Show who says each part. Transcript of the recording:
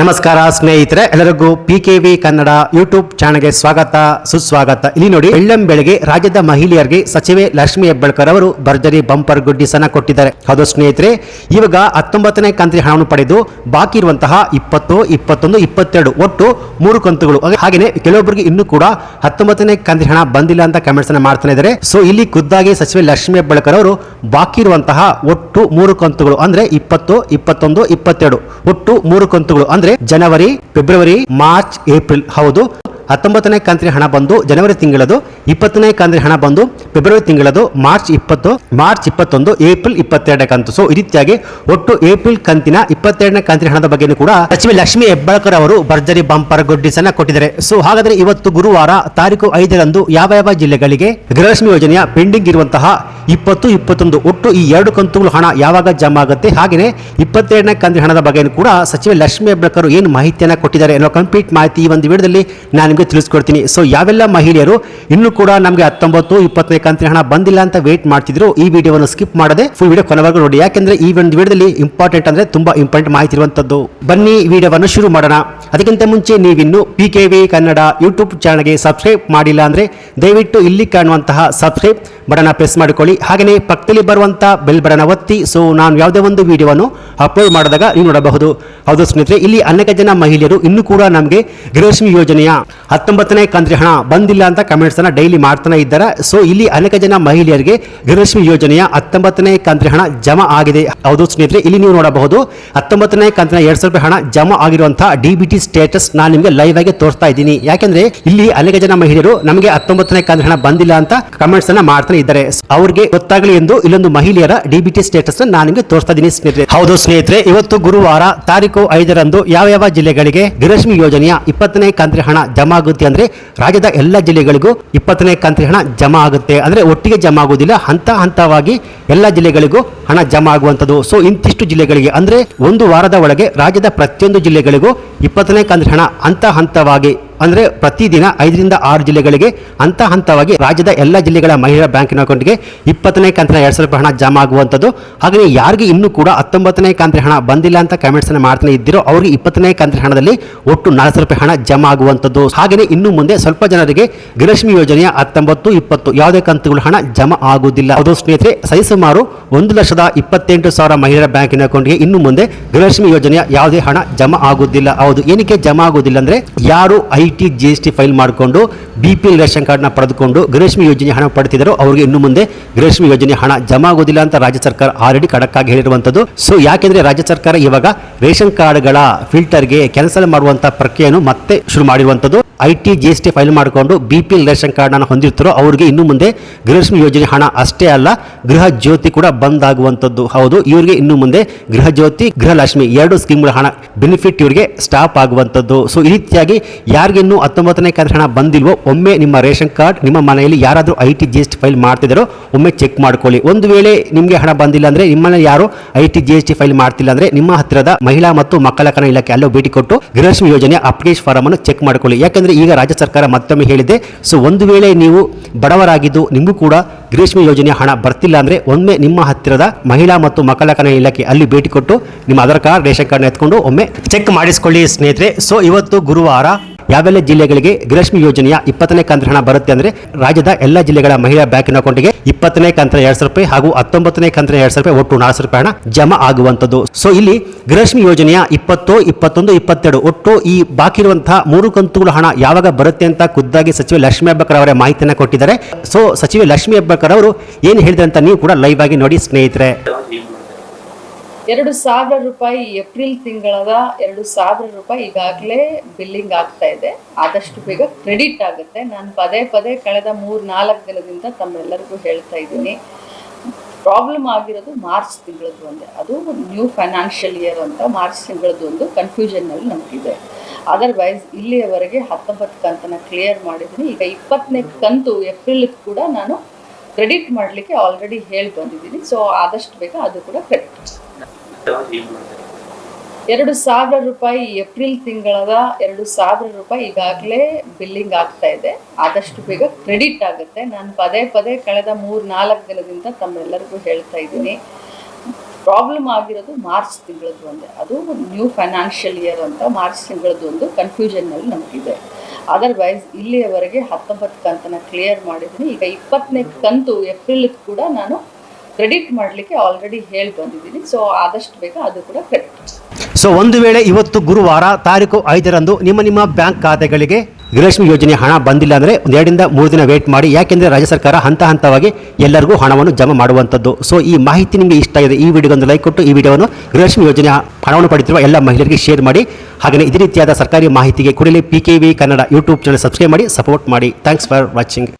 Speaker 1: ನಮಸ್ಕಾರ ಸ್ನೇಹಿತರೆ, ಎಲ್ಲರಿಗೂ P K V Kannada YouTube ಚಾನಲ್ಗೆ ಸ್ವಾಗತ, ಸುಸ್ವಾಗತ. ಇಲ್ಲಿ ನೋಡಿ ಎಳ್ಳಂ ಬೆಳಗ್ಗೆ ರಾಜ್ಯದ ಮಹಿಳೆಯರಿಗೆ ಸಚಿವೆ ಲಕ್ಷ್ಮಿ ಹೆಬ್ಬಾಳ್ಕರ್ ಅವರು ಭರ್ಜರಿ ಬಂಪರ್ ಗುಡ್ಡಿಸನ ಕೊಟ್ಟಿದ್ದಾರೆ. ಹೌದು ಸ್ನೇಹಿತರೆ, ಇವಾಗ ಹತ್ತೊಂಬತ್ತನೇ ಕಂತಿನ ಹಣವನ್ನು ಪಡೆದು ಬಾಕಿ ಇರುವಂತಹ ಇಪ್ಪತ್ತು, ಇಪ್ಪತ್ತೊಂದು, ಇಪ್ಪತ್ತೆರಡು ಒಟ್ಟು ಮೂರು ಕಂತುಗಳು. ಹಾಗೆಯೇ ಕೆಲವೊಬ್ಬರಿಗೆ ಇನ್ನೂ ಕೂಡ ಹತ್ತೊಂಬತ್ತನೇ ಕಂತಿನ ಹಣ ಬಂದಿಲ್ಲ ಅಂತ ಕಮೆಂಟ್ಸ್ ಅನ್ನ ಮಾಡ್ತಾನೆ ಇದ್ದಾರೆ. ಸೊ ಇಲ್ಲಿ ಖುದ್ದಾಗಿ ಸಚಿವೆ ಲಕ್ಷ್ಮಿ ಹೆಬ್ಬಾಳ್ಕರ್ ಅವರು ಬಾಕಿ ಇರುವಂತಹ ಒಟ್ಟು ಮೂರು ಕಂತುಗಳು, ಅಂದ್ರೆ ಇಪ್ಪತ್ತು, ಇಪ್ಪತ್ತೊಂದು, ಇಪ್ಪತ್ತೆರಡು ಒಟ್ಟು ಮೂರು ಕಂತುಗಳು, ಅಂದ್ರೆ ಜನವರಿ, ಫೆಬ್ರವರಿ, ಮಾರ್ಚ್, ಏಪ್ರಿಲ್. ಹೌದು. ಹತ್ತೊಂಬತ್ತನೇ ಕಂತಿನ ಹಣ ಬಂದು ಜನವರಿ ತಿಂಗಳದು, ಇಪ್ಪತ್ತನೇ ಕಂತಿನ ಹಣ ಬಂದು ಫೆಬ್ರವರಿ ತಿಂಗಳದು, ಮಾರ್ಚ್ ಇಪ್ಪತ್ತು, ಮಾರ್ಚ್ ಇಪ್ಪತ್ತೊಂದು, ಏಪ್ರಿಲ್ ಇಪ್ಪತ್ತೆರಡನೇ ಕಂತು. ಸೊ ಈ ರೀತಿಯಾಗಿ ಒಟ್ಟು ಏಪ್ರಿಲ್ ಕಂತಿನ ಇಪ್ಪತ್ತೆರಡನೇ ಕಂತಿನ ಹಣದ ಬಗ್ಗೆನೂ ಕೂಡ ಸಚಿವೆ ಲಕ್ಷ್ಮಿ ಹೆಬ್ಬಾಳ್ಕರ್ ಅವರು ಭರ್ಜರಿ ಬಂಪರ್ ಅನ್ನ ಕೊಟ್ಟಿದ್ದಾರೆ. ಸೊ ಹಾಗಾದ್ರೆ ಇವತ್ತು ಗುರುವಾರ ತಾರೀಕು ಐದರಂದು ಯಾವ ಯಾವ ಜಿಲ್ಲೆಗಳಿಗೆ ಗೃಹಲಕ್ಷ್ಮಿ ಯೋಜನೆಯ ಪೆಂಡಿಂಗ್ ಇರುವಂತಹ ಇಪ್ಪತ್ತು, ಇಪ್ಪತ್ತೊಂದು, ಒಟ್ಟು ಈ ಎರಡು ಕಂತುಗಳು ಹಣ ಯಾವಾಗ ಜಮಾ ಆಗುತ್ತೆ ಹಾಗೆಯೇ ಇಪ್ಪತ್ತೆರಡನೇ ಕಂತಿನ ಹಣದ ಬಗ್ಗೆನೂ ಕೂಡ ಸಚಿವೆ ಲಕ್ಷ್ಮಿ ಹೆಬ್ಬಾಳ್ಕರ್ ಏನು ಮಾಹಿತಿಯನ್ನು ಕೊಟ್ಟಿದ್ದಾರೆ ಅನ್ನೋ ಕಂಪ್ಲೀಟ್ ಮಾಹಿತಿ ಈ ಒಂದು ವಿಡಿಯೋದಲ್ಲಿ ನಾನು ನಿಮಗೆ ತಿಳಿಸ್ಕೊಡ್ತೀನಿ. ಸೊ ಯಾವೆಲ್ಲ ಮಹಿಳೆಯರು ಇನ್ನೂ ಕೂಡ ನಮಗೆ ಹತ್ತೊಂಬತ್ತು, ಇಪ್ಪತ್ತನೇ ಕಂತಿನ ಹಣ ಬಂದಿಲ್ಲ ಅಂತ ವೇಟ್ ಮಾಡ್ತಿದ್ರು, ಈ ವಿಡಿಯೋವನ್ನು ಸ್ಕಿಪ್ ಮಾಡದೆ ಫುಲ್ ವಿಡಿಯೋ ಕೊನೆವರೆಗೂ ನೋಡಿ. ಯಾಕೆಂದ್ರೆ ಈ ಒಂದು ವಿಡಿಯೋದಲ್ಲಿ ಇಂಪಾರ್ಟೆಂಟ್ ಅಂದ್ರೆ ತುಂಬಾ ಇಂಪಾರ್ಟೆಂಟ್ ಮಾಹಿತಿ ಇರುವಂತದ್ದು. ಬನ್ನಿ ವಿಡಿಯೋವನ್ನು ಶುರು ಮಾಡೋಣ. ಅದಕ್ಕಿಂತ ಮುಂಚೆ ನೀವಿನ್ನು P K V Kannada YouTube ಚಾನಲ್ಗೆ ಸಬ್ಸ್ಕ್ರೈಬ್ ಮಾಡಿಲ್ಲ ಅಂದರೆ ದಯವಿಟ್ಟು ಇಲ್ಲಿ ಕಾಣುವಂತಹ ಸಬ್ಸ್ಕ್ರೈಬ್ ಬಟನ್ ಪ್ರೆಸ್ ಮಾಡಿಕೊಳ್ಳಿ. ಹಾಗೆಯೇ ಪಕ್ಕದಲ್ಲಿ ಬರುವಂಥ ಬೆಲ್ ಬಟನ್ ಒತ್ತಿ. ಸೊ ನಾನು ಯಾವುದೇ ಒಂದು ವಿಡಿಯೋವನ್ನು ಅಪ್ಲೋಡ್ ಮಾಡಿದಾಗ ನೀವು ನೋಡಬಹುದು. ಹೌದು ಸ್ನೇಹಿತರೆ, ಇಲ್ಲಿ ಅನೇಕ ಜನ ಮಹಿಳೆಯರು ಇನ್ನೂ ಕೂಡ ನಮಗೆ ಗೃಹಲಕ್ಷ್ಮಿ ಯೋಜನೆಯ ಹತ್ತೊಂಬತ್ತನೇ ಕಂತ್ರಿ ಹಣ ಬಂದಿಲ್ಲ ಅಂತ ಕಮೆಂಟ್ಸನ್ನು ಡೈಲಿ ಮಾಡ್ತಾನೆ ಇದ್ದಾರೆ. ಸೊ ಇಲ್ಲಿ ಅನೇಕ ಜನ ಮಹಿಳೆಯರಿಗೆ ಗೃಹಲಕ್ಷ್ಮಿ ಯೋಜನೆಯ ಹತ್ತೊಂಬತ್ತನೇ ಕಂತ್ರಿ ಹಣ ಜಮಾ ಆಗಿದೆ. ಹೌದು ಸ್ನೇಹಿತರೆ, ಇಲ್ಲಿ ನೀವು ನೋಡಬಹುದು ಹತ್ತೊಂಬತ್ತನೇ ಕಂತಿನ ಎರಡು ಸಾವಿರ ರೂಪಾಯಿ ಹಣ ಜಮಾ ಆಗಿರುವಂತಹ ಡಿ ಬಿ ಟಿ ಸ್ಟೇಟಸ್ ನಾನು ನಿಮಗೆ ಲೈವ್ ಆಗಿ ತೋರಿಸ್ತಾ ಇದ್ದೀನಿ. ಯಾಕೆಂದ್ರೆ ಇಲ್ಲಿ ಅನೇಕ ಜನ ಮಹಿಳೆಯರು ನಮಗೆ ಹತ್ತೊಂಬತ್ತನೇ ಕಂತು ಹಣ ಬಂದಿಲ್ಲ ಅಂತ ಕಮೆಂಟ್ಸ್ ಅನ್ನ ಮಾಡ್ತಾನೆ ಇದ್ದಾರೆ. ಅವ್ರಿಗೆ ಗೊತ್ತಾಗಲಿ ಎಂದು ಇಲ್ಲೊಂದು ಮಹಿಳೆಯರ ಡಿಬಿಟಿ ಸ್ಟೇಟಸ್ ನಾನು ನಿಮಗೆ ತೋರಿಸ್ತಾ ಇದ್ದೀನಿ ಸ್ನೇಹಿತರೆ. ಹೌದು ಸ್ನೇಹಿತರೆ, ಇವತ್ತು ಗುರುವಾರ ತಾರೀಕು ಐದರಂದು ಯಾವ ಯಾವ ಜಿಲ್ಲೆಗಳಿಗೆ ಗೃಹಲಕ್ಷ್ಮಿ ಯೋಜನೆಯ ಇಪ್ಪತ್ತನೇ ಕಂತ್ರಿ ಹಣ ಜಮಾ ಆಗುತ್ತೆ ಅಂದ್ರೆ ರಾಜ್ಯದ ಎಲ್ಲ ಜಿಲ್ಲೆಗಳಿಗೂ ಇಪ್ಪತ್ತನೇ ಕಂತ್ರಿ ಹಣ ಜಮಾ ಆಗುತ್ತೆ. ಅಂದ್ರೆ ಒಟ್ಟಿಗೆ ಜಮಾ ಆಗುವುದಿಲ್ಲ, ಹಂತ ಹಂತವಾಗಿ ಎಲ್ಲ ಜಿಲ್ಲೆಗಳಿಗೂ ಹಣ ಜಮಾ ಆಗುವಂತದ್ದು ಸೊ ಇಂತಿಷ್ಟು ಜಿಲ್ಲೆಗಳಿಗೆ, ಅಂದ್ರೆ ಒಂದು ವಾರದ ಒಳಗೆ ರಾಜ್ಯದ ಪ್ರತಿಯೊಂದು ಜಿಲ್ಲೆಗಳಿಗೂ ಇಪ್ಪತ್ತನೇ ಕಂತಿನ ಹಣ ಹಂತ ಹಂತವಾಗಿ ಅಂದ್ರೆ ಪ್ರತಿದಿನ ಐದರಿಂದ ಆರು ಜಿಲ್ಲೆಗಳಿಗೆ ಹಂತ ಹಂತವಾಗಿ ರಾಜ್ಯದ ಎಲ್ಲ ಜಿಲ್ಲೆಗಳ ಮಹಿಳಾ ಬ್ಯಾಂಕಿನ ಅಕೌಂಟ್ಗೆ ಇಪ್ಪತ್ತನೇ ಕಂತಿನ ಎರಡು ಸಾವಿರ ರೂಪಾಯಿ ಹಣ ಜಮಾ ಆಗುವಂಥದ್ದು. ಹಾಗೆಯೇ ಯಾರಿಗೆ ಇನ್ನೂ ಕೂಡ ಹತ್ತೊಂಬತ್ತನೇ ಕಂತಿನ ಹಣ ಬಂದಿಲ್ಲ ಅಂತ ಕಮೆಂಟ್ಸ್ ಅನ್ನು ಮಾಡ್ತಾನೆ ಇದ್ದಿರೋ ಅವರಿಗೆ ಇಪ್ಪತ್ತನೇ ಕಂತಿನ ಹಣದಲ್ಲಿ ಒಟ್ಟು ನಾಲ್ಕು ಸಾವಿರ ರೂಪಾಯಿ ಹಣ ಜಮಾ ಆಗುವಂಥದ್ದು. ಹಾಗೆಯೇ ಇನ್ನು ಮುಂದೆ ಸ್ವಲ್ಪ ಜನರಿಗೆ ಗೃಹಲಕ್ಷ್ಮಿ ಯೋಜನೆಯ ಹತ್ತೊಂಬತ್ತು, ಇಪ್ಪತ್ತು ಯಾವುದೇ ಕಂತುಗಳು ಹಣ ಜಮಾ ಆಗುವುದಿಲ್ಲ. ಅದು ಸ್ನೇಹಿತರೆ, ಸರಿಸುಮಾರು ಒಂದು ಲಕ್ಷದ ಇಪ್ಪತ್ತೆಂಟು ಸಾವಿರ ಮಹಿಳಾ ಬ್ಯಾಂಕಿನ ಅಕೌಂಟ್ಗೆ ಇನ್ನು ಮುಂದೆ ಗೃಹಲಕ್ಷ್ಮಿ ಯೋಜನೆಯ ಯಾವುದೇ ಹಣ ಜಮಾ ಆಗುವುದಿಲ್ಲ. ಹೌದು, ಏನಕ್ಕೆ ಜಮಾ ಆಗುವುದಿಲ್ಲ ಅಂದ್ರೆ ಯಾರು I T G S T file ಮಾಡಿಕೊಂಡು ಬಿ ಪಿ ಎಲ್ ರೇಷನ್ ಕಾರ್ಡ್ನ ಪಡೆದುಕೊಂಡು ಗೃಹಲಕ್ಷ್ಮಿ ಯೋಜನೆ ಹಣ ಪಡೆದಿದ್ದರು ಅವರಿಗೆ ಇನ್ನು ಮುಂದೆ ಗೃಹಲಕ್ಷ್ಮಿ ಯೋಜನೆ ಹಣ ಜಮಾ ಆಗೋದಿಲ್ಲ ಅಂತ ರಾಜ್ಯ ಸರ್ಕಾರ ಆಲ್ರೆಡಿ ಖಡಕ್ ಆಗಿ ಹೇಳಿರುವಂಥದ್ದು. ಸೊ ಯಾಕೆಂದರೆ ರಾಜ್ಯ ಸರ್ಕಾರ ಇವಾಗ ರೇಷನ್ ಕಾರ್ಡ್ಗಳ ಫಿಲ್ಟರ್ಗೆ ಕ್ಯಾನ್ಸಲ್ ಮಾಡುವಂಥ ಪ್ರಕ್ರಿಯೆಯನ್ನು ಮತ್ತೆ ಶುರು ಮಾಡಿರುವಂಥದ್ದು. I T G S T file ಮಾಡಿಕೊಂಡು ಬಿ ಪಿ ಎಲ್ ರೇಷನ್ ಕಾರ್ಡನ್ನು ಹೊಂದಿರ್ತಾರೋ ಅವರಿಗೆ ಇನ್ನು ಮುಂದೆ ಗೃಹಲಕ್ಷ್ಮಿ ಯೋಜನೆ ಹಣ ಅಷ್ಟೇ ಅಲ್ಲ, ಗೃಹ ಜ್ಯೋತಿ ಕೂಡ ಬಂದ್ ಆಗುವಂಥದ್ದು ಹೌದು, ಇವರಿಗೆ ಇನ್ನು ಮುಂದೆ ಗೃಹ ಜ್ಯೋತಿ, ಗೃಹಲಕ್ಷ್ಮಿ ಎರಡು ಸ್ಕೀಮ್ಗಳ ಹಣ ಬೆನಿಫಿಟ್ ಇವರಿಗೆ ಸ್ಟಾಪ್ ಆಗುವಂಥದ್ದು. ಸೊ ಈ ರೀತಿಯಾಗಿ ಯಾರಿಗೆ ಇನ್ನೂ ಹತ್ತೊಂಬತ್ತನೇ ಕಂತಿನ ಹಣ ಬಂದಿಲ್ವೋ, ಒಮ್ಮೆ ನಿಮ್ಮ ರೇಷನ್ ಕಾರ್ಡ್ ನಿಮ್ಮ ಮನೆಯಲ್ಲಿ ಯಾರಾದರೂ I T G S T file ಮಾಡ್ತಿದ್ದಾರೋ ಒಮ್ಮೆ ಚೆಕ್ ಮಾಡ್ಕೊಳ್ಳಿ. ಒಂದು ವೇಳೆ ನಿಮಗೆ ಹಣ ಬಂದಿಲ್ಲ ಅಂದರೆ ನಿಮ್ಮಲ್ಲಿ ಯಾರು I T G S T file ಮಾಡ್ತಿಲ್ಲ ಅಂದರೆ ನಿಮ್ಮ ಹತ್ತಿರದ ಮಹಿಳಾ ಮತ್ತು ಮಕ್ಕಳ ಕಣ ಇಲಾಖೆ ಅಲ್ಲೋ ಭೇಟಿ ಕೊಟ್ಟು ಗೃಹಲಕ್ಷ್ಮಿ ಯೋಜನೆ ಅಪ್ಡೇಟ್ ಫಾರಂ ಅನ್ನು ಚೆಕ್ ಮಾಡ್ಕೊಳ್ಳಿ. ಯಾಕಂದ್ರೆ ಈಗ ರಾಜ್ಯ ಸರ್ಕಾರ ಮತ್ತೊಮ್ಮೆ ಹೇಳಿದೆ, ಸೊ ಒಂದು ವೇಳೆ ನೀವು ಬಡವರಾಗಿದ್ದು ನಿಮಗೂ ಕೂಡ ಗ್ರೀಷ್ಮ ಯೋಜನೆಯ ಹಣ ಬರ್ತಿಲ್ಲ ಅಂದರೆ ಒಮ್ಮೆ ನಿಮ್ಮ ಹತ್ತಿರದ ಮಹಿಳಾ ಮತ್ತು ಮಕ್ಕಳ ಕಲ್ಯಾಣ ಇಲಾಖೆ ಅಲ್ಲಿ ಭೇಟಿ ಕೊಟ್ಟು ನಿಮ್ಮ ಆಧಾರ್ ಕಾರ್ಡ್, ರೇಷನ್ ಕಾರ್ಡ್ ಎತ್ಕೊಂಡು ಒಮ್ಮೆ ಚೆಕ್ ಮಾಡಿಸ್ಕೊಳ್ಳಿ ಸ್ನೇಹಿತರೆ. ಸೊ ಇವತ್ತು ಗುರುವಾರ ಯಾವೆಲ್ಲ ಜಿಲ್ಲೆಗಳಿಗೆ ಗೃಹಲಕ್ಷ್ಮಿ ಯೋಜನೆಯ ಇಪ್ಪತ್ತನೇ ಕಂತ್ರ ಹಣ ಬರುತ್ತೆ ಅಂದ್ರೆ ರಾಜ್ಯದ ಎಲ್ಲ ಜಿಲ್ಲೆಗಳ ಮಹಿಳಾ ಬ್ಯಾಂಕಿನ ಅಕೌಂಟ್ಗೆ ಇಪ್ಪತ್ತನೇ ಕಂತಿನ ಎರಡ್ ಸಾವಿರ ರೂಪಾಯಿ ಹಾಗೂ ಹತ್ತೊಂಬತ್ತನೇ ಕಂತಿನ ಎರಡ್ ಸಾವಿರ ರೂಪಾಯಿ ಒಟ್ಟು ನಾಲ್ಕು ಸಾವಿರ ರೂಪಾಯಿ ಹಣ ಜಮಾ ಆಗುವಂಥದ್ದು. ಸೊ ಇಲ್ಲಿ ಗೃಹಲಕ್ಷ್ಮಿ ಯೋಜನೆಯ ಇಪ್ಪತ್ತು, ಇಪ್ಪತ್ತೊಂದು, ಇಪ್ಪತ್ತೆರಡು ಒಟ್ಟು ಈ ಬಾಕಿ ಇರುವಂತಹ ಮೂರು ಕಂತುಗಳ ಹಣ ಯಾವಾಗ ಬರುತ್ತೆ ಅಂತ ಖುದ್ದಾಗಿ ಸಚಿವ ಲಕ್ಷ್ಮಿ ಹೆಬ್ಬಾಳ್ಕರ್ ಅವರೇ ಮಾಹಿತಿಯನ್ನು ಕೊಟ್ಟಿದ್ದಾರೆ. ಸೊ ಸಚಿವೆ ಲಕ್ಷ್ಮಿ ಹೆಬ್ಬಾಳ್ಕರ್ ಅವರು ಏನು ಹೇಳಿದ್ರೆ ಅಂತ ನೀವು ಕೂಡ ಲೈವ್ ಆಗಿ ನೋಡಿ ಸ್ನೇಹಿತರೆ.
Speaker 2: ಎರಡು ಸಾವಿರ ರೂಪಾಯಿ ಏಪ್ರಿಲ್ ತಿಂಗಳದ ಎರಡು ಸಾವಿರ ರೂಪಾಯಿ ಈಗಾಗಲೇ ಬಿಲ್ಲಿಂಗ್ ಆಗ್ತಾ ಇದೆ. ಆದಷ್ಟು ಬೇಗ ಕ್ರೆಡಿಟ್ ಆಗುತ್ತೆ. ನಾನು ಪದೇ ಪದೇ ಕಳೆದ ಮೂರು ನಾಲ್ಕು ದಿನದಿಂದ ತಮ್ಮೆಲ್ಲರಿಗೂ ಹೇಳ್ತಾ ಇದ್ದೀನಿ. ಪ್ರಾಬ್ಲಮ್ ಆಗಿರೋದು ಮಾರ್ಚ್ ತಿಂಗಳದ್ದು ಒಂದೇ. ಅದು ನ್ಯೂ ಫೈನಾನ್ಷಿಯಲ್ ಇಯರ್ ಅಂತ ಮಾರ್ಚ್ ತಿಂಗಳದ್ದು ಒಂದು ಕನ್ಫ್ಯೂಷನ್ನಲ್ಲಿ ನಮಗಿದೆ. ಅದರ್ವೈಸ್ ಇಲ್ಲಿಯವರೆಗೆ ಹತ್ತೊಂಬತ್ತು ಕಂತನ ಕ್ಲಿಯರ್ ಮಾಡಿದ್ದೀನಿ. ಈಗ ಇಪ್ಪತ್ತನೇ ಕಂತು ಏಪ್ರಿಲ್ ಕೂಡ ನಾನು ಕ್ರೆಡಿಟ್ ಮಾಡಲಿಕ್ಕೆ ಆಲ್ರೆಡಿ ಹೇಳಿ ಬಂದಿದ್ದೀನಿ ಸೊ ಆದಷ್ಟು ಬೇಗ ಅದು ಕೂಡ ಕ್ರೆಡಿಟ್ ಎರಡು ಸಾವಿರ ರೂಪಾಯಿ ಏಪ್ರಿಲ್ ತಿಂಗಳದ ಎರಡು ಸಾವಿರ ರೂಪಾಯಿ ಈಗಾಗಲೇ ಬಿಲ್ಲಿಂಗ್ ಆಗ್ತಾ ಇದೆ. ಆದಷ್ಟು ಬೇಗ ಕ್ರೆಡಿಟ್ ಆಗುತ್ತೆ. ನಾನು ಪದೇ ಪದೇ ಕಳೆದ ಮೂರು ನಾಲ್ಕು ದಿನದಿಂದ ತಮ್ಮೆಲ್ಲರಿಗೂ ಹೇಳ್ತಾ ಇದ್ದೀನಿ. ಪ್ರಾಬ್ಲಮ್ ಆಗಿರೋದು ಮಾರ್ಚ್ ತಿಂಗಳದ್ದು ಒಂದೇ. ಅದು ನ್ಯೂ ಫೈನಾನ್ಷಿಯಲ್ ಇಯರ್ ಅಂತ ಮಾರ್ಚ್ ತಿಂಗಳದ್ದು ಒಂದು ಕನ್ಫ್ಯೂಷನ್ನಲ್ಲಿ ನಮಗಿದೆ. ಅದರ್ವೈಸ್ ಇಲ್ಲಿಯವರೆಗೆ ಹತ್ತೊಂಬತ್ತು ಕಂತನ್ನು ಕ್ಲಿಯರ್ ಮಾಡಿದ್ದೀನಿ. ಈಗ ಇಪ್ಪತ್ತನೇ ಕಂತು ಏಪ್ರಿಲ್ ಕೂಡ ನಾನು ಕ್ರೆಡಿಟ್ ಮಾಡಲಿಕ್ಕೆ ಆಲ್ರೆಡಿ ಹೇಳಿ ಬಂದಿದ್ದೀನಿ ಸೊ ಆದಷ್ಟು ಬೇಗ ಅದು ಕೂಡ ಕ್ರೆಡಿಟ್
Speaker 1: ಸೊ ಒಂದು ವೇಳೆ ಇವತ್ತು ಗುರುವಾರ ತಾರೀಕು ಐದರಂದು ನಿಮ್ಮ ನಿಮ್ಮ ಬ್ಯಾಂಕ್ ಖಾತೆಗಳಿಗೆ ಗೃಹಲಕ್ಷ್ಮಿ ಯೋಜನೆ ಹಣ ಬಂದಿಲ್ಲ ಅಂದರೆ ಒಂದು ಎರಡರಿಂದ ಮೂರು ದಿನ ವೇಟ್ ಮಾಡಿ. ಯಾಕೆಂದರೆ ರಾಜ್ಯ ಸರ್ಕಾರ ಹಂತ ಹಂತವಾಗಿ ಎಲ್ಲರಿಗೂ ಹಣವನ್ನು ಜಮಾ ಮಾಡುವಂಥದ್ದು. ಸೊ ಈ ಮಾಹಿತಿ ನಿಮಗೆ ಇಷ್ಟ ಇದೆ ಈ ವಿಡಿಯೋಗೊಂದು ಲೈಕ್ ಕೊಟ್ಟು ಈ ವಿಡಿಯೋವನ್ನು ಗೃಹಲಕ್ಷ್ಮಿ ಯೋಜನೆ ಹಣವನ್ನು ಪಡೆದಿರುವ ಎಲ್ಲ ಮಹಿಳೆಯರಿಗೆ ಶೇರ್ ಮಾಡಿ. ಹಾಗೆಯೇ ಇದೇ ರೀತಿಯಾದ ಸರ್ಕಾರಿ ಮಾಹಿತಿಗೆ ಕೂಡಲೇ P K V Kannada YouTube channel subscribe ಮಾಡಿ ಸಪೋರ್ಟ್ ಮಾಡಿ. Thanks for watching